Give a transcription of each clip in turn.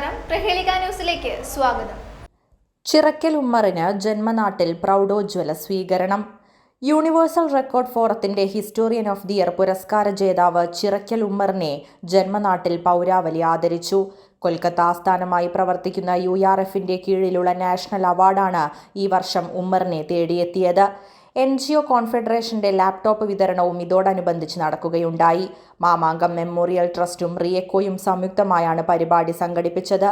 നമസ്കാരം. പ്രഹേളിക ന്യൂസിലേക്ക് സ്വാഗതം. ചിറക്കൽ ഉമ്മറിന് ജന്മനാട്ടിൽ പ്രൗഢോജ്വല സ്വീകരണം. യൂണിവേഴ്സൽ റെക്കോർഡ് ഫോറത്തിന്റെ ഹിസ്റ്റോറിയൻ ഓഫ് ദി ഇയർ പുരസ്കാര ജേതാവ് ചിറക്കൽ ഉമ്മറിനെ ജന്മനാട്ടിൽ പൗരാവലി ആദരിച്ചു. കൊൽക്കത്ത ആസ്ഥാനമായി പ്രവർത്തിക്കുന്ന യു ആർ എഫിന്റെ കീഴിലുള്ള നാഷണൽ അവാർഡാണ് ഈ വർഷം ഉമ്മറിനെ തേടിയെത്തിയത്. എൻ ജി ഒ കോൺഫെഡറേഷന്റെ ലാപ്ടോപ്പ് വിതരണവും ഇതോടനുബന്ധിച്ച് നടക്കുകയുണ്ടായി. മാമാങ്കം മെമ്മോറിയൽ ട്രസ്റ്റും റിയക്കോയും സംയുക്തമായാണ് പരിപാടി സംഘടിപ്പിച്ചത്.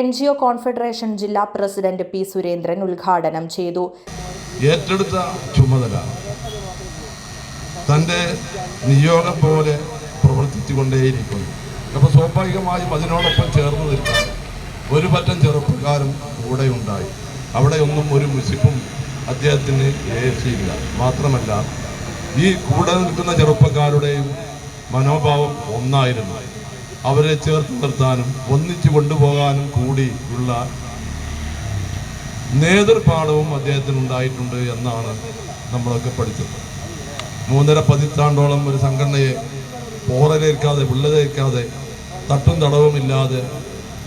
എൻ ജി ഒ കോൺഫെഡറേഷൻ ജില്ലാ പ്രസിഡന്റ് പി സുരേന്ദ്രൻ ഉദ്ഘാടനം ചെയ്തു. ഏറ്റെടുത്ത ചുമതല തന്റെ നിയോഗം പോലെ പ്രവർത്തിച്ചുകൊണ്ടേയിരിക്കുന്നു. അപ്പോൾ സ്വാഭാവികമായും അതിനോടൊപ്പം ചേർന്ന് നിൽക്കാൻ ഒരു പറ്റം ചെറുപ്പക്കാരും കൂടെ ഉണ്ടായി അവിടെയൊന്നും ഒരു മുസിപ്പും അദ്ദേഹത്തിന് ഏശിയില്ല മാത്രമല്ല ഈ കൂടെ നിൽക്കുന്ന ചെറുപ്പക്കാരുടെയും മനോഭാവം ഒന്നായിരുന്നു. അവരെ ചേർത്ത് നിർത്താനും ഒന്നിച്ചു കൊണ്ടുപോകാനും കൂടിയുള്ള നേതൃപാഠവും അദ്ദേഹത്തിന് ഉണ്ടായിട്ടുണ്ട് എന്നാണ് നമ്മളൊക്കെ പഠിച്ചത്. മൂന്നര പതിറ്റാണ്ടോളം ഒരു സംഘടനയെ പോറലേൽക്കാതെ വിള്ളലേൽക്കാതെ തട്ടും തടവുമില്ലാതെ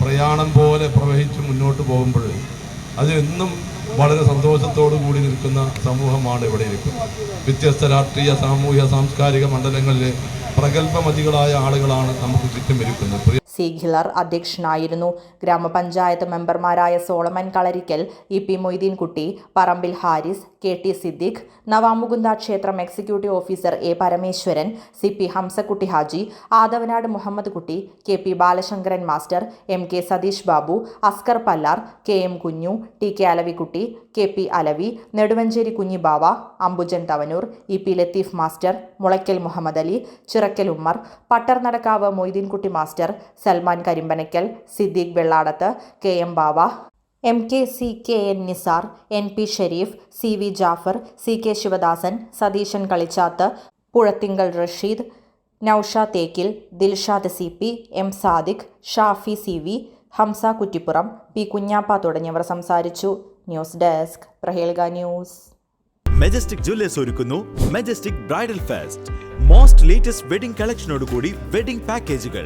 പ്രയാണം പോലെ പ്രവഹിച്ച് മുന്നോട്ട് പോകുമ്പോൾ അതിനെന്നും വളരെ സന്തോഷത്തോടു കൂടി നിൽക്കുന്ന സമൂഹമാണ് ഇവിടെ ഇരിക്കുന്നത്. വ്യത്യസ്ത രാഷ്ട്രീയ സാമൂഹ്യ സാംസ്കാരിക മണ്ഡലങ്ങളിലെ പ്രഗത്ഭമതികളായ ആളുകളാണ് നമുക്ക് ചുറ്റും ഇരിക്കുന്നത്. സി ഖിലർ അധ്യക്ഷനായിരുന്നു. ഗ്രാമപഞ്ചായത്ത് മെമ്പർമാരായ Solomon Kalarikkal E P Moideenkutty Parambil Haris K T Siddique Navamukunda ക്ഷേത്രം executive officer A Parameswaran C P Hamsakutty Haji Athavanad Muhammad Kutty K P Balasankaran master M K Satheesh Babu Askar Pallar K M Kunju T K Alavikutty K P Alavi Neduvancheri Kunhibava Ambujan Thavanur E P Latheef master Mulakkal Muhammad Ali Chirakkal Ummer Pattarnadakkavu Moideenkutty master Salman Karimpanakkal Siddique Velladath K M Bava M K C K N Nisar N P Shareef C V Jafar C K Sivadasan Satheesan Kalichath Puzhathinkal Rasheed Nousha Thekkil Dilshad C P M Sadiq Shafi C V Hamza Kuttippuram P Kunhappa തുടങ്ങിയവർ സംസാരിച്ചു. News desk പ്രഹേൽഗ news. Majestic jewellers ഒരുക്കുന്നു majestic bridal fest most latest wedding കളക്ഷനോടുകൂടി wedding പാക്കേജുകൾ